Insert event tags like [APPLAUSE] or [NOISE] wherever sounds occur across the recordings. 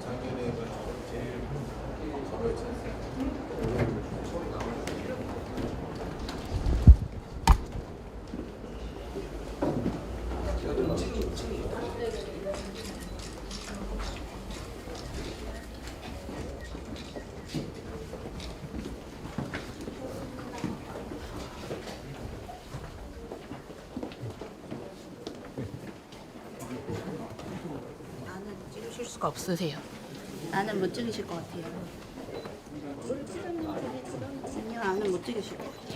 작년에 제일 걸어있잖아요. 수가 없으세요. 나는 못 찍으실 것 같아요. 아니요, 나는 못 찍으실 것 같아요.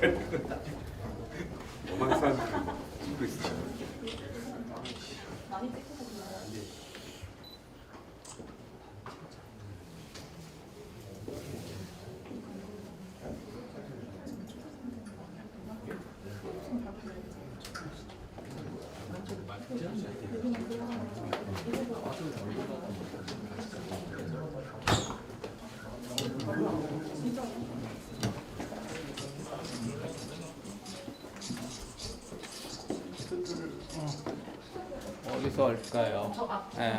[LAUGHS] 오 어디서 할까요? 네.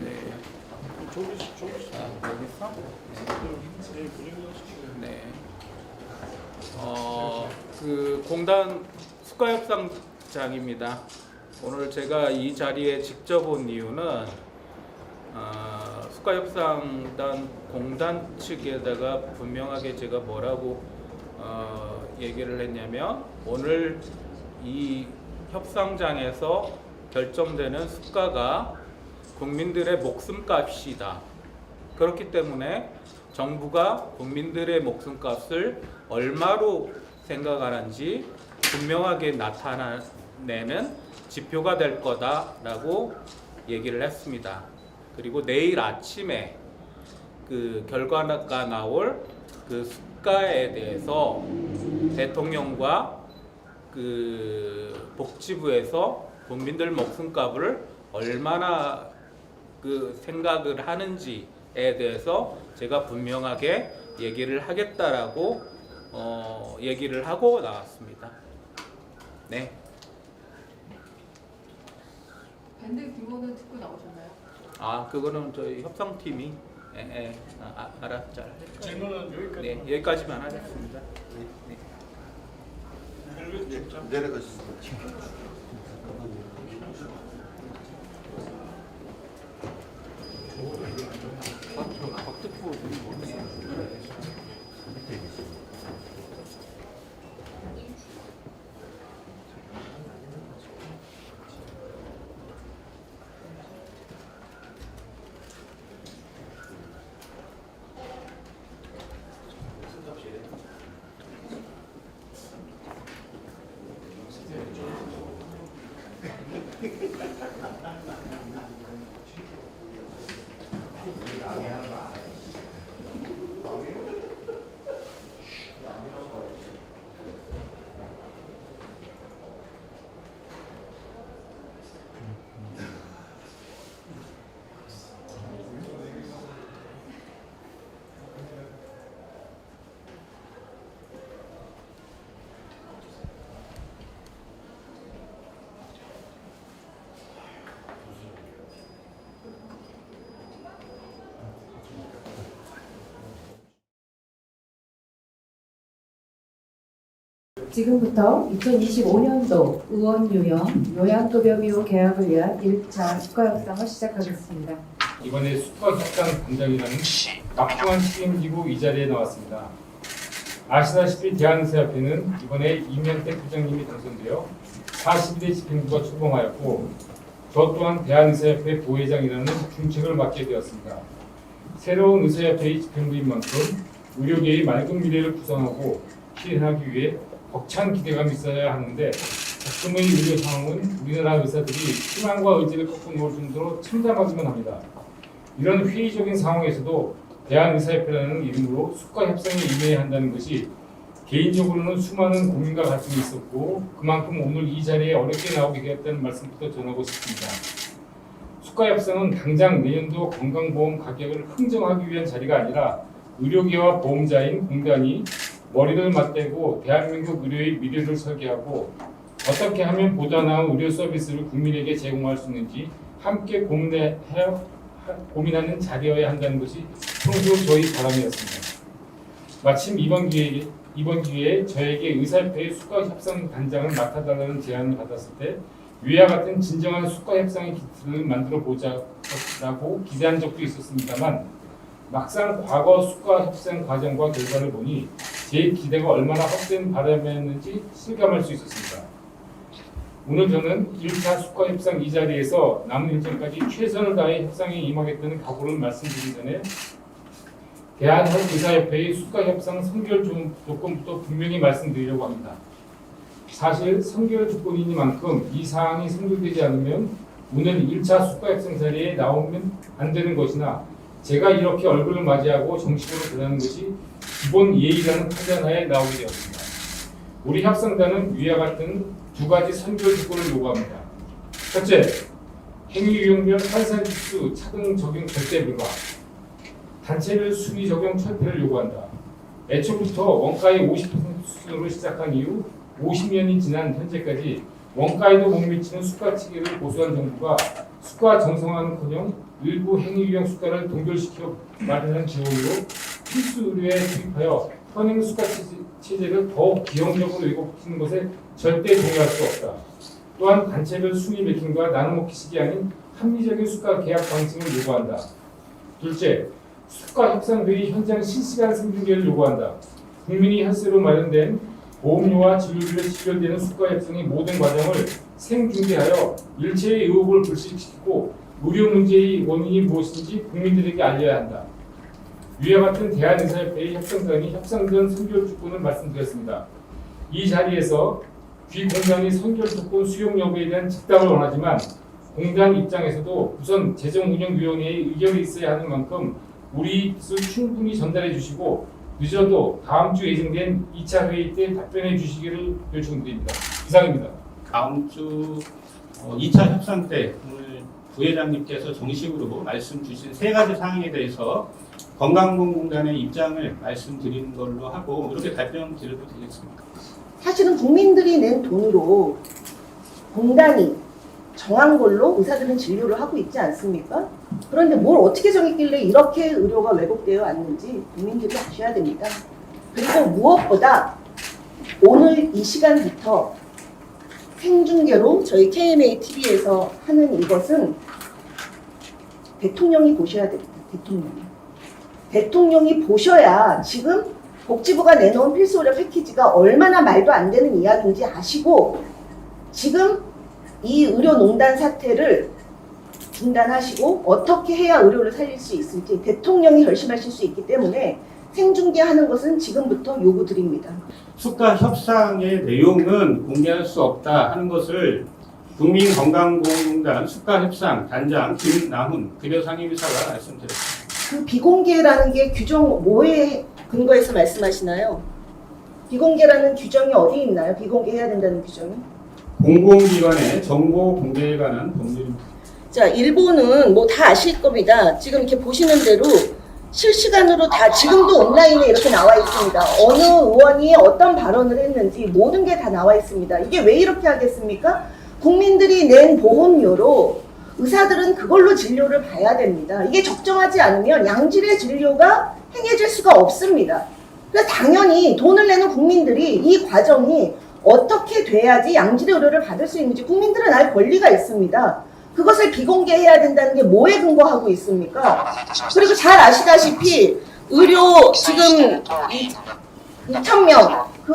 네. 아, 여기서? 네. 어, 그 공단 수가협상장입니다. 오늘 제가 이 자리에 직접 온 이유는 어, 수가협상단 공단 측에다가 분명하게 제가 뭐라고 어, 얘기를 했냐면 오늘 이 협상장에서 결정되는 수가가 국민들의 목숨값이다. 그렇기 때문에 정부가 국민들의 목숨값을 얼마로 생각하는지 분명하게 나타내는 지표가 될 거다라고 얘기를 했습니다. 그리고 내일 아침에 그 결과가 나올 그 수가에 대해서 대통령과 그 복지부에서 국민들 목숨값을 얼마나 그 생각을 하는지에 대해서 제가 분명하게 얘기를 하겠다라고 어, 얘기를 하고 나왔습니다. 네. 밴드 규모는 듣고 나오셨나요? 아 그거는 저희 협상팀이 예, 예, 아, 아, 알아 잘할 거예요. 질문은 여기까지. 네 여기까지만 하겠습니다. 네. 내려가셨습 지금부터 2025년도 의원 유형 요양급여비용 계약을 위한 1차 수가협상을 시작하겠습니다. 이번에 수가협상 공장이라는 막중한 책임지고 이 자리에 나왔습니다. 아시다시피 대한의사협회는 이번에 이명택 부장님이 당선되어 42대 집행부가 출범하였고 저 또한 대한의사협회 부회장이라는 중책을 맡게 되었습니다. 새로운 의사협회의 집행부인 만큼 의료계의 맑은 미래를 구상하고 실현하기 위해 벅찬 기대감이 있어야 하는데 지금의 의료 상황은 우리나라 의사들이 희망과 의지를 꺾고 놓을 정도로 참담하기만 합니다. 이런 회의적인 상황에서도 대한의사협회라는 이름으로 수가 협상에 임해야 한다는 것이 개인적으로는 수많은 고민과 갈등이 있었고 그만큼 오늘 이 자리에 어렵게 나오게 되었다는 말씀부터 전하고 싶습니다. 수가 협상은 당장 내년도 건강보험 가격을 흥정하기 위한 자리가 아니라 의료계와 보험자인 공단이 머리를 맞대고 대한민국 의료의 미래를 설계하고 어떻게 하면 보다 나은 의료 서비스를 국민에게 제공할 수 있는지 함께 고민해 고민하는 자리여야 한다는 것이 평소 저희 바람이었습니다. 마침 이번 기회에 이번 기회에 저에게 의사협회의 수가 협상 단장을 맡아달라는 제안을 받았을 때 위와 같은 진정한 수가 협상의 기틀을 만들어 보자라고 기대한 적도 있었습니다만 막상 과거 수가 협상 과정과 결과를 보니 제 기대가 얼마나 헛된 바람이었는지 실감할 수 있었습니다. 오늘 저는 1차 수가 협상 이 자리에서 남은 일정까지 최선을 다해 협상에 임하겠다는 각오를 말씀드리기 전에 대한의사협회의 수가 협상 선결 조- 조건부터 분명히 말씀드리려고 합니다. 사실 선결 조건이니만큼 이 사항이 선결되지 않으면 오늘 1차 수가 협상 자리에 나오면 안 되는 것이나 제가 이렇게 얼굴을 맞이하고 정식으로 전하는 것이 기본 예의라는 판단하에 나오게 되었습니다. 우리 협상단은 위와 같은 두 가지 선결 조건을 요구합니다. 첫째, 행위유형별 환산지수 차등 적용 절대 불가. 단체별 순위 적용 철폐를 요구한다. 애초부터 원가의 50% 수준으로 시작한 이후 50년이 지난 현재까지 원가에도 못 미치는 수가 체계를 고수한 정부가 수가 정상화는커녕 일부 행위 유형 수가를 동결시켜 마련한 지원으로 필수 의료에 투입하여 현행 수가 체제- 체제를 더욱 기형적으로 왜곡시키는 것에 절대 동의할 수 없다. 또한 단체별 순위 매킹과 나눠먹기식이 아닌 합리적인 수가 계약 방식을 요구한다. 둘째, 수가 협상회의 현장 실시간 생중계를 요구한다. 국민이 혈세로 마련된 보험료와 진료비로 지별되는 수가 협상의 모든 과정을 생중계하여 일체의 의혹을 불식시키고 의료 문제의 원인이 무엇인지 국민들에게 알려야 한다. 위와 같은 대한의사협회의 협상단이 협상 전 선결 조건을 말씀드렸습니다. 이 자리에서 귀 공단이 선결 조건 수용 여부에 대한 직답을 원하지만 공단 입장에서도 우선 재정운영위원회의 의견이 있어야 하는 만큼 우리 뜻을 충분히 전달해 주시고 늦어도 다음 주 예정된 2차 회의 때 답변해 주시기를 요청드립니다. 이상입니다. 다음 주 어, 2차 협상 때 오늘 부회장님께서 정식으로 말씀 주신 세 가지 사항에 대해서 건강보험공단의 입장을 말씀드리는 걸로 하고 이렇게 답변 드려도 되겠습니까? 사실은 국민들이 낸 돈으로 공단이 정한 걸로 의사들은 진료를 하고 있지 않습니까? 그런데 뭘 어떻게 정했길래 이렇게 의료가 왜곡되어 왔는지 국민들이 아셔야 됩니다. 그리고 무엇보다 오늘 이 시간부터 생중계로 저희 KMA TV에서 하는 이것은 대통령이 보셔야 됩니다. 대통령이. 대통령이 보셔야 지금 복지부가 내놓은 필수 의료 패키지가 얼마나 말도 안 되는 이야기인지 아시고 지금 이 의료농단 사태를 중단하시고 어떻게 해야 의료를 살릴 수 있을지 대통령이 결심하실 수 있기 때문에 생중계하는 것은 지금부터 요구드립니다. 수가 협상의 내용은 공개할 수 없다 하는 것을 국민건강보험공단 수가협상 단장 김남훈 급여상임이사가 말씀드렸습니다. 그 비공개라는 게 규정 뭐에 근거해서 말씀하시나요? 비공개라는 규정이 어디 있나요? 비공개해야 된다는 규정이? 공공기관의 정보 공개에 관한 법률입니다. 자, 일본은 뭐 다 아실 겁니다. 지금 이렇게 보시는 대로 실시간으로 다 지금도 온라인에 이렇게 나와 있습니다. 어느 의원이 어떤 발언을 했는지 모든 게 다 나와 있습니다. 이게 왜 이렇게 하겠습니까? 국민들이 낸 보험료로 의사들은 그걸로 진료를 봐야 됩니다. 이게 적정하지 않으면 양질의 진료가 행해질 수가 없습니다. 그래서 당연히 돈을 내는 국민들이 이 과정이 어떻게 돼야지 양질의 의료를 받을 수 있는지 국민들은 알 권리가 있습니다. 그것을 비공개해야 된다는 게 뭐에 근거하고 있습니까? 그리고 잘 아시다시피 의료 지금 2,000명 그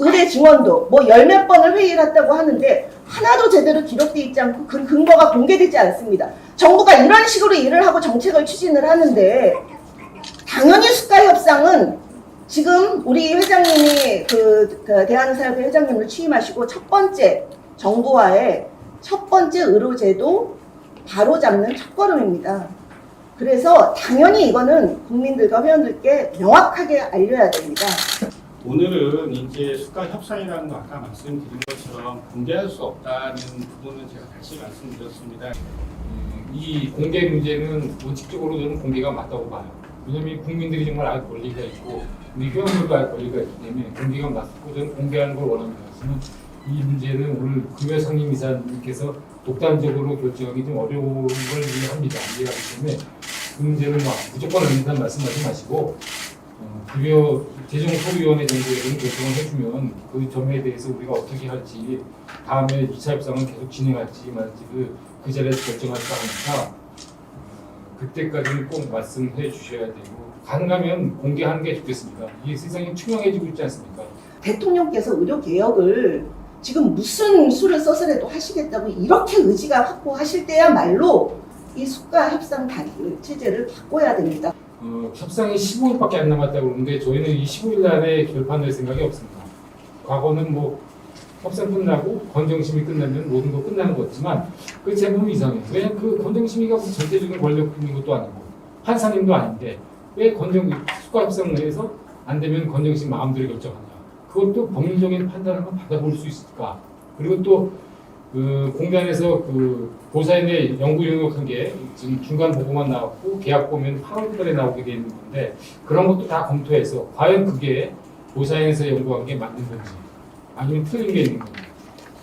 의대 증원도 뭐 열 몇 번을 회의를 했다고 하는데 하나도 제대로 기록돼 있지 않고 그 근거가 공개되지 않습니다. 정부가 이런 식으로 일을 하고 정책을 추진을 하는데 당연히 수가 협상은 지금 우리 회장님이 그, 그 대한의사협회 회장님을 취임하시고 첫 번째 정부와의 첫 번째 의료제도 바로 잡는 첫걸음입니다. 그래서 당연히 이거는 국민들과 회원들께 명확하게 알려야 됩니다. 오늘은 이제 수가 협상이라는 거 아까 말씀드린 것처럼 공개할 수 없다는 부분은 제가 다시 말씀드렸습니다. 음, 이 공개 문제는 원칙적으로 저는 공개가 맞다고 봐요. 왜냐하면 국민들이 정말 알 권리가 있고 우리 회원들도 알 권리가 있기 때문에 공개가 맞고 저는 공개하는 걸 원합니다. 이 문제는 오늘 금요 상임이사님께서 독단적으로 결정하기 좀 어려운 걸 이해합니다. 이해하기 때문에 그 문제는 막 무조건 아니다는 말씀하지 마시고 어, 급여 재정 소위원회 정도에는 결정을 해주면 그 점에 대해서 우리가 어떻게 할지 다음에 2차 협상을 계속 진행할지 말지 그, 그 자리에서 결정할까 하니까 어, 그때까지는 꼭 말씀해 주셔야 되고 가능하면 공개하는 게 좋겠습니다. 이게 세상이 투명해지고 있지 않습니까? 대통령께서 의료 개혁을 지금 무슨 수를 써서라도 하시겠다고 이렇게 의지가 확고하실 때야말로 이 수가 협상 단 체제를 바꿔야 됩니다. 어, 협상이 15일밖에 안 남았다고 그러는데 저희는 이 15일 안에 결판낼 생각이 없습니다. 과거는 뭐 협상 끝나고 건정심이 끝나면 모든 거 끝나는 거지만 그 제목은 이상해요. 왜냐면 그 건정심이가 무슨 절대적인 권력 있는 것도 아니고 판사님도 아닌데 왜 건정 수가 협상에서 안 되면 건정심 마음대로 결정하냐. 그것도 법률적인 판단을 한번 받아볼 수 있을까. 그리고 또 그 공단에서 그 고사인의 연구 용역한 게 지금 중간 보고만 나왔고 계약 보면 8월 달에 나오게 돼 있는 건데 그런 것도 다 검토해서 과연 그게 고사인에서 연구한 게 맞는 건지 아니면 틀린 게 있는 건지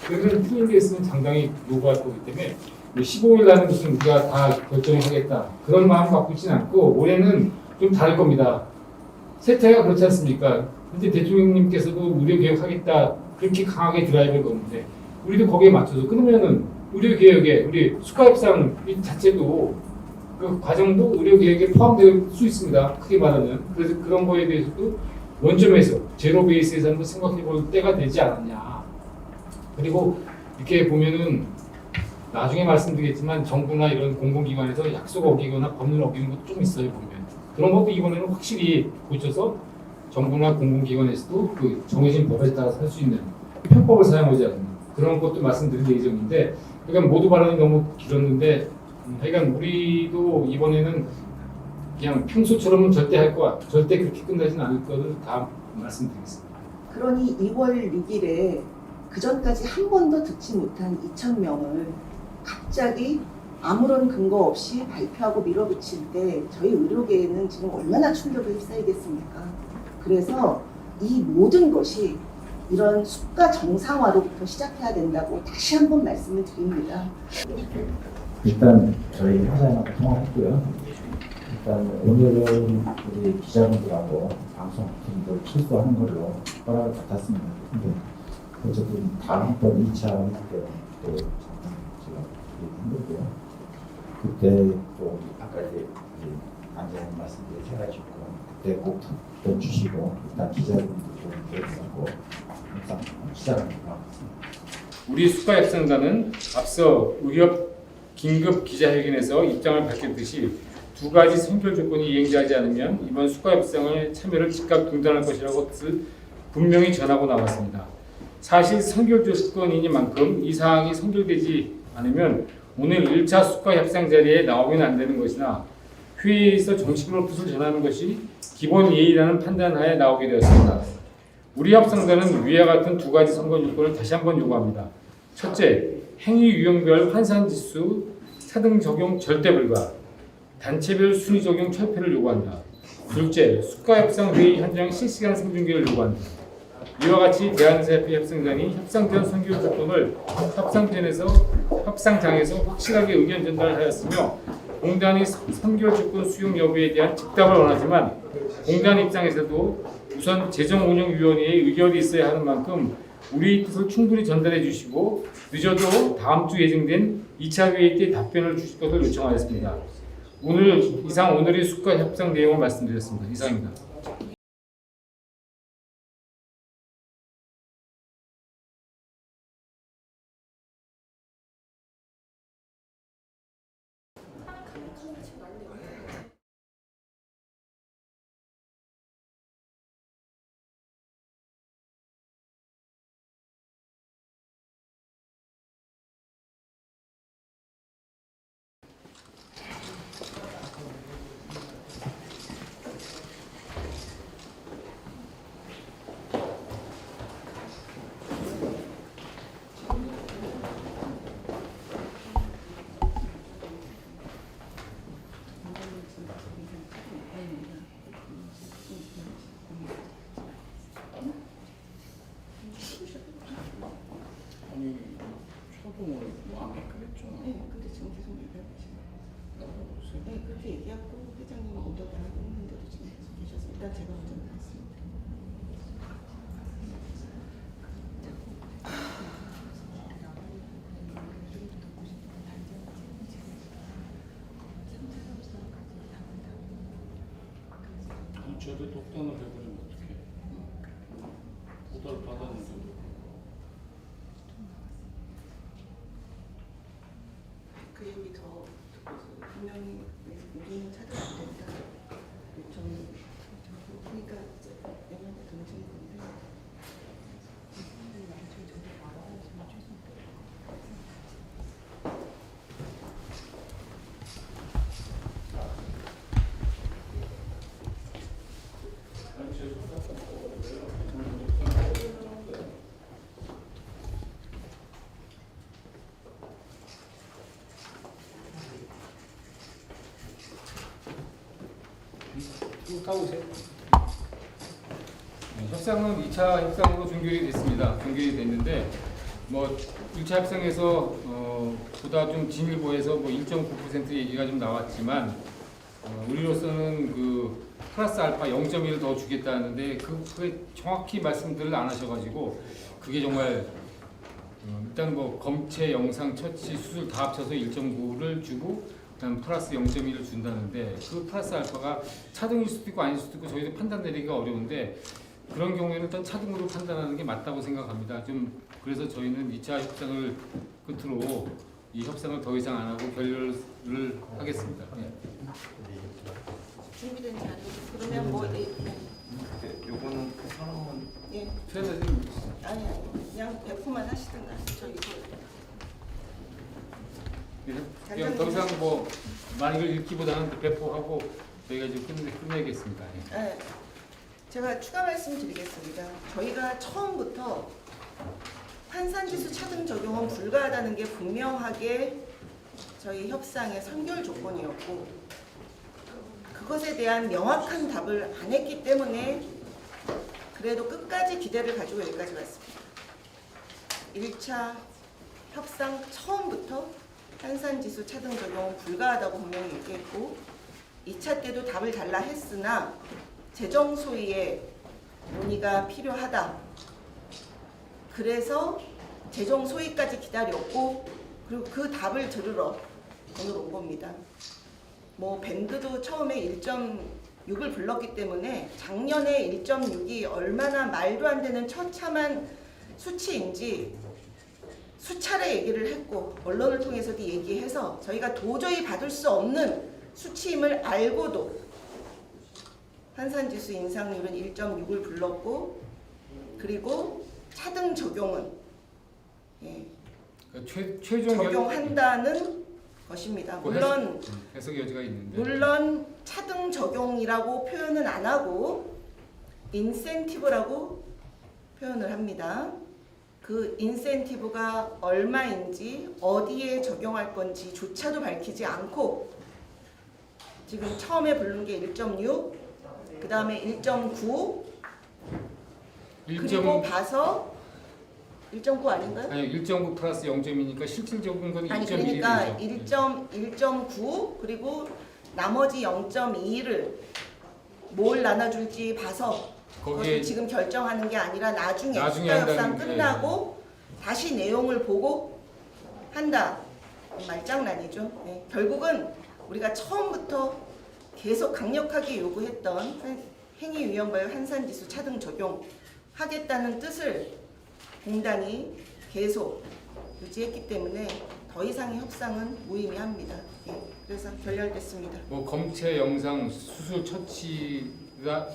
그러면 틀린 게 있으면 상당히 요구할 거기 때문에 15일 날은 무슨 우리가 다 결정을 하겠다 그런 마음 있지는 않고 올해는 좀 다를 겁니다. 세태가 그렇지 않습니까? 근데 대통령님께서도 의료 개혁하겠다 그렇게 강하게 드라이브를 거는데 우리도 거기에 맞춰서 그러면은 의료 개혁에 우리 수가 협상 이 자체도 그 과정도 의료 개혁에 포함될 수 있습니다. 크게 말하면 그래서 그런 거에 대해서도 원점에서 제로 베이스에서 한번 생각해 볼 때가 되지 않았냐. 그리고 이렇게 보면은 나중에 말씀드리겠지만 정부나 이런 공공기관에서 약속 어기거나 법률 어기는 것도 좀 있어요 보면 그런 것도 이번에는 확실히 고쳐서 정부나 공공기관에서도 그 정해진 법에 따라서 할 수 있는 편법을 사용하지 않는 그런 것도 말씀드릴 예정인데 그러니까 모두 발언이 너무 길었는데 음, 하여간 우리도 이번에는 그냥 평소처럼은 절대 할 거, 절대 그렇게 끝나진 않을 거를 다 말씀드리겠습니다. 그러니 2월 6일에 그 전까지 한 번도 듣지 못한 2천 명을 갑자기 아무런 근거 없이 발표하고 밀어붙일 때 저희 의료계에는 지금 얼마나 충격을 휩싸이겠습니까? 그래서 이 모든 것이 이런 수가 정상화로부터 시작해야 된다고 다시 한 번 말씀을 드립니다. 일단 저희 회사님하고 통화했고요. 일단 오늘은 우리 기자분들하고 방송팀들 출소하는 걸로 허락을 받았습니다. 근데 어쨌든 다음 번 2차 때또 잠깐 제가 얘기한 거고요. 그때 또 아까 이제 안전 말씀드린 세 가지 있고 그때 꼭 답변 주시고 일단 기자분들도 들어주고 항상 시작합니다. 우리 수가 협상단은 앞서 의협 긴급 기자회견에서 입장을 밝혔듯이 두 가지 선결 조건이 이행되지 않으면 이번 수가 협상을 참여를 즉각 중단할 것이라고 분명히 전하고 나왔습니다. 사실 선결 조건이니만큼 이 사항이 선결되지 않으면 오늘 1차 수가 협상 자리에 나오면 안 되는 것이나 회의에서 정식으로 뜻을 전하는 것이 기본 예의라는 판단하에 나오게 되었습니다. 우리 협상단은 위와 같은 두 가지 선거 요건을 다시 한번 요구합니다. 첫째, 행위 유형별 환산 지수 차등 적용 절대 불가. 단체별 순위 적용 철폐를 요구한다. 둘째, 수가 협상 회의 현장 실시간 생중계를 요구한다. 이와 같이 대한사협회 협상단이 협상 전 선결 조건을 협상전에서 협상장에서 확실하게 의견 전달하였으며 공단의 선결 조건 수용 여부에 대한 즉답을 원하지만 공단 입장에서도 우선 재정운영위원회의 의결이 있어야 하는 만큼 우리 뜻을 충분히 전달해 주시고 늦어도 다음 주 예정된 2차 회의 때 답변을 주실 것을 요청하였습니다. 오늘 이상 오늘의 수가 협상 내용을 말씀드렸습니다. 이상입니다. 그럼 저도 독단을 해버리면 어떡해? 오더를 받았는데. 그 얘기 더 듣고서 분명히 우리는 찾아야 된다. 좀 그러니까 이제 내년에 던진 건데. 쭉 가보세요. 네, 협상은 2차 협상으로 종결이 됐습니다. 종결이 됐는데 뭐 1차 협상에서 어, 보다 좀 진일보에서 뭐 1.9% 얘기가 좀 나왔지만 어, 우리로서는 그 플러스 알파 0.1을 더 주겠다는데 그 그게 정확히 말씀들을 안 하셔가지고 그게 정말 어, 일단 뭐 검체, 영상, 처치, 수술 다 합쳐서 1.9를 주고 그다음 플러스 0.1을 준다는데 그 플러스 알파가 차등일 수도 있고 아닐 수도 있고 저희도 판단 내리기가 어려운데 그런 경우에는 일단 차등으로 판단하는 게 맞다고 생각합니다. 좀 그래서 저희는 2차 협상을 끝으로 이 협상을 더 이상 안 하고 결렬을 하겠습니다. 예. 준비된 자료. 그러면 뭐 이- 요거는 그 사람은 예. 최대한 아니 아니 그냥 배포만 하시든가 저 이거 그냥 더 이상 뭐 많이 걸 읽기보다는 배포하고 저희가 이제 끝내, 끝내겠습니다. 예. 네. 제가 추가 말씀드리겠습니다. 저희가 처음부터 환산지수 차등 적용은 불가하다는 게 분명하게 저희 협상의 선결 조건이었고 그것에 대한 명확한 답을 안 했기 때문에 그래도 끝까지 기대를 가지고 여기까지 왔습니다. 1차 협상 처음부터 환산지수 차등 적용은 불가하다고 분명히 얘기했고 2차 때도 답을 달라 했으나 재정 소위의 논의가 필요하다. 그래서 재정 소위까지 기다렸고 그리고 그 답을 들으러 오늘 온 겁니다. 뭐 밴드도 처음에 1.6을 불렀기 때문에 작년에 1.6이 얼마나 말도 안 되는 처참한 수치인지 수차례 얘기를 했고 언론을 통해서도 얘기해서 저희가 도저히 받을 수 없는 수치임을 알고도 환산지수 인상률은 1.6을 불렀고 그리고 차등 적용은 예, 그러니까 최, 최종 결- 적용한다는 것입니다. 뭐 물론 해석 여지가 있는데 물론 차등 적용이라고 표현은 안 하고 인센티브라고 표현을 합니다. 그 인센티브가 얼마인지 어디에 적용할 건지 조차도 밝히지 않고 지금 처음에 부른 게 1.6, 그 다음에 1.9, 그리고 1.9 봐서 1.9 아닌가요? 아니요 1.9 플러스 0.2니까 실질적인 건 아니 1.1이죠. 그러니까 1.1.9 그리고 나머지 0.2를 뭘 나눠줄지 봐서 거기에 그것을 지금 결정하는 게 아니라 나중에 나중에 협상 한다는 게- 끝나고 다시 내용을 보고 한다 말장난이죠. 네. 결국은 우리가 처음부터 계속 강력하게 요구했던 한- 행위위험별 환산지수 차등 적용하겠다는 뜻을 공단이 계속 유지했기 때문에 더 이상의 협상은 무의미합니다. 예, 그래서 결렬됐습니다. 뭐 검체, 영상, 수술, 처치가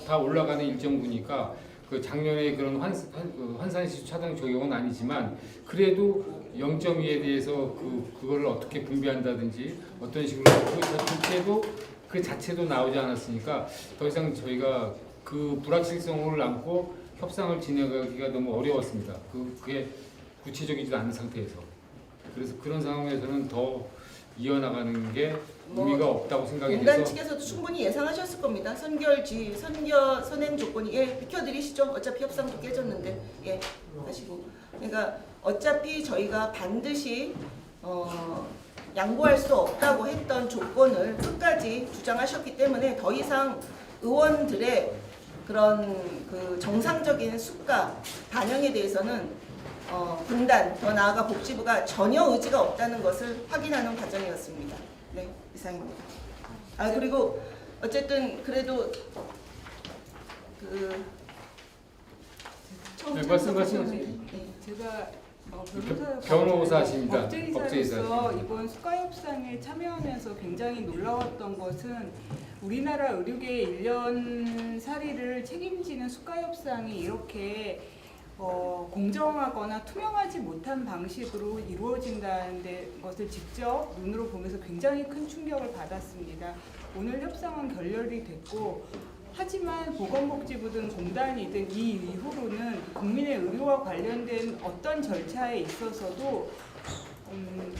다 올라가는 1.9니까 그 작년에 그런 환, 환, 그 환산시수 차등 적용은 아니지만 그래도 0.2에 대해서 그 그거를 어떻게 분배한다든지 어떤 식으로 그 자체도 그 자체도 나오지 않았으니까 더 이상 저희가 그 불확실성을 안고 협상을 진행하기가 너무 어려웠습니다. 그 그게 구체적이지 않은 상태에서 그래서 그런 상황에서는 더 이어나가는 게 뭐, 의미가 없다고 생각이 공단 돼서 측에서도 충분히 예상하셨을 겁니다. 선결지, 선결, 선행 조건이 예 비켜드리시죠. 어차피 협상도 깨졌는데 예 하시고 그러니까 어차피 저희가 반드시 어, 양보할 수 없다고 했던 조건을 끝까지 주장하셨기 때문에 더 이상 의원들의 그런 그 정상적인 수가 반영에 대해서는 어, 분단 더 나아가 복지부가 전혀 의지가 없다는 것을 확인하는 과정이었습니다. 네 이상입니다. 아 그리고 어쨌든 그래도 그 처음 네, 말씀- 말씀하세요. 네. 제가 어, 변호사 변호사십니다. 법제이사로서 법제이사. 이번 수가협상에 참여하면서 굉장히 놀라웠던 것은 우리나라 의료계 일련 살이를 책임지는 수가협상이 이렇게 어, 공정하거나 투명하지 못한 방식으로 이루어진다는 데- 것을 직접 눈으로 보면서 굉장히 큰 충격을 받았습니다. 오늘 협상은 결렬이 됐고 하지만 보건복지부 든 공단이든 이 이후로는 국민의 의료와 관련된 어떤 절차에 있어서도 음,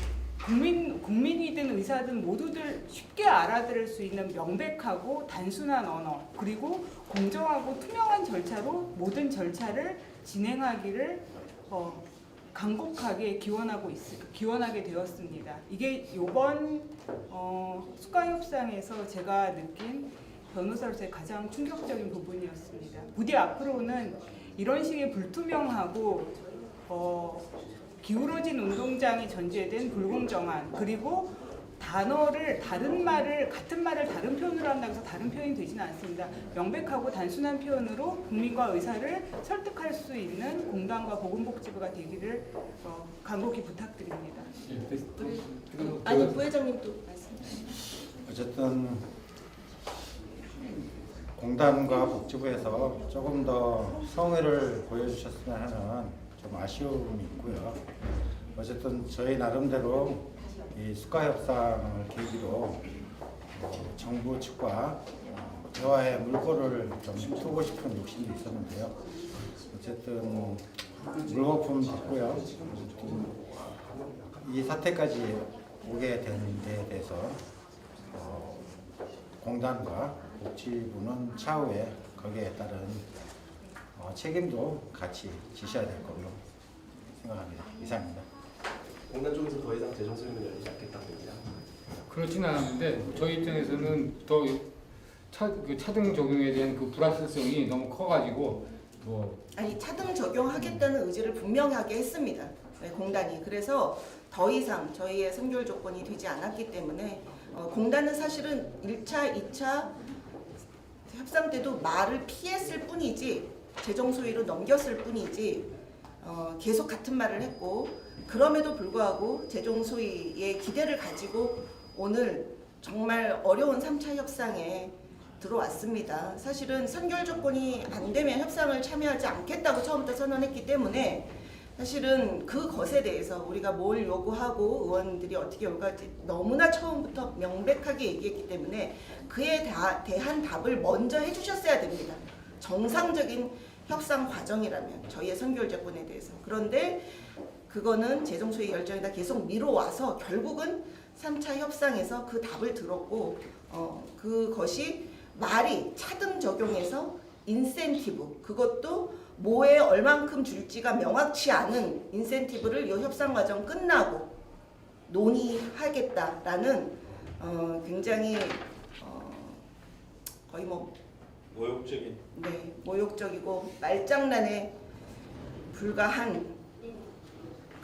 국민 국민이든 의사든 모두들 쉽게 알아들을 수 있는 명백하고 단순한 언어 그리고 공정하고 투명한 절차로 모든 절차를 진행하기를 어, 간곡하게 기원하고 있, 기원하게 되었습니다. 이게 이번 어, 수가 협상에서 제가 느낀 변호사로서의 가장 충격적인 부분이었습니다. 부디 앞으로는 이런 식의 불투명하고 어, 기울어진 운동장이 전제된 불공정한 그리고 단어를 다른 말을 같은 말을 다른 표현으로 한다고 해서 다른 표현이 되지는 않습니다. 명백하고 단순한 표현으로 국민과 의사를 설득할 수 있는 공단과 보건복지부가 되기를 어, 간곡히 부탁드립니다. 아니 부회장님도 말씀하시죠. 어쨌든 공단과 복지부에서 조금 더 성의를 보여주셨으면 하는 좀 아쉬움이 있고요. 어쨌든 저희 나름대로 이 수가 협상을 계기로 어, 정부 측과 어, 대화의 물꼬를 좀 트고 싶은 욕심이 있었는데요. 어쨌든 물거품 됐고요. 이 사태까지 오게 된 데에 대해서 어, 공단과 복지부는 차후에 거기에 따른 어, 책임도 같이 지셔야 될 걸로 생각합니다. 이상입니다. 공단 쪽에서 더 이상 재정 소임을 열리지 않겠다고 얘기합니다. 그렇지는 않은데 저희 입장에서는 더 차, 그 차등 적용에 대한 그 불확실성이 너무 커가지고 뭐 아니 차등 적용하겠다는 의지를 분명하게 했습니다. 네, 공단이 그래서 더 이상 저희의 선결 조건이 되지 않았기 때문에 어, 공단은 사실은 1차, 2차 협상 때도 말을 피했을 뿐이지 재정 소위로 넘겼을 뿐이지 어, 계속 같은 말을 했고 그럼에도 불구하고 재정 소위의 기대를 가지고 오늘 정말 어려운 3차 협상에 들어왔습니다. 사실은 선결 조건이 안 되면 협상을 참여하지 않겠다고 처음부터 선언했기 때문에 사실은 그 것에 대해서 우리가 뭘 요구하고 의원들이 어떻게 요구할지 너무나 처음부터 명백하게 얘기했기 때문에 그에 다- 대한 답을 먼저 해주셨어야 됩니다. 정상적인 협상 과정이라면 저희의 선결 조건에 대해서 그런데 그거는 재정소의 열정에다. 계속 미뤄와서 결국은 3차 협상에서 그 답을 들었고 어, 그것이 말이 차등 적용해서 인센티브 그것도 뭐에 얼만큼 줄지가 명확치 않은 인센티브를 이 협상 과정 끝나고 논의하겠다라는 어, 굉장히 어, 거의 뭐 모욕적인. 네, 모욕적이고 말장난에 불과한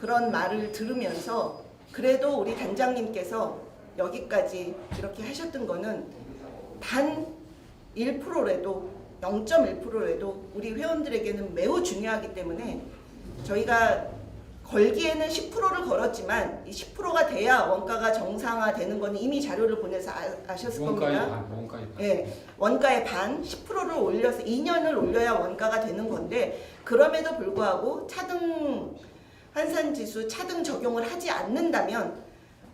그런 말을 들으면서 그래도 우리 단장님께서 여기까지 이렇게 하셨던 거는 단 1%라도 0.1%라도 우리 회원들에게는 매우 중요하기 때문에 저희가 걸기에는 10%를 걸었지만 이 10%가 돼야 원가가 정상화되는 거는 이미 자료를 보내서 아, 아셨을 원가의 겁니다. 반, 원가의 반. 예, 원가의 반 10%를 올려서 2년을 올려야 원가가 되는 건데 그럼에도 불구하고 차등 환산 지수 차등 적용을 하지 않는다면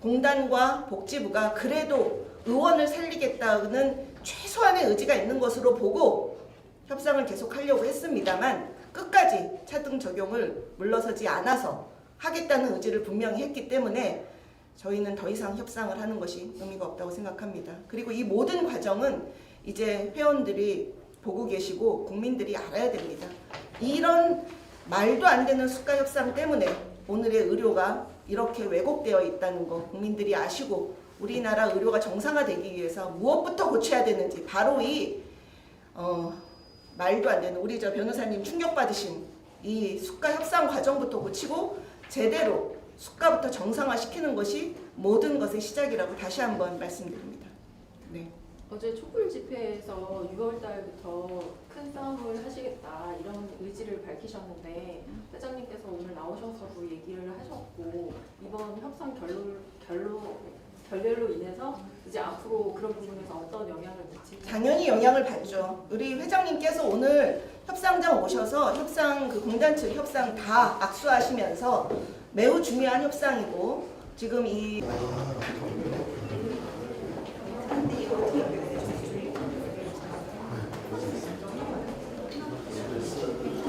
공단과 복지부가 그래도 의원을 살리겠다는 최소한의 의지가 있는 것으로 보고 협상을 계속하려고 했습니다만 끝까지 차등 적용을 물러서지 않아서 하겠다는 의지를 분명히 했기 때문에 저희는 더 이상 협상을 하는 것이 의미가 없다고 생각합니다. 그리고 이 모든 과정은 이제 회원들이 보고 계시고 국민들이 알아야 됩니다. 이런 말도 안 되는 수가 협상 때문에 오늘의 의료가 이렇게 왜곡되어 있다는 거 국민들이 아시고 우리나라 의료가 정상화되기 위해서 무엇부터 고쳐야 되는지 바로 이 어, 말도 안 되는 우리 저 변호사님 충격받으신 이 수가 협상 과정부터 고치고 제대로 수가부터 정상화시키는 것이 모든 것의 시작이라고 다시 한번 말씀드립니다. 네. 어제 촛불 집회에서 6월 달부터 큰 싸움을 하시겠다 이런 의지를 밝히셨는데 음. 회장님께서 오늘 나오셔서 얘기를 하셨고 이번 협상 결론 결론 결렬로 인해서 이제 앞으로 그런 부분에서 어떤 영향을 미칠지. 당연히 영향을 받죠. 우리 회장님께서 오늘 협상장 오셔서 협상 그 공단 측 협상 다 악수하시면서 매우 중요한 협상이고 지금 이 아, 근데 이거 어떻게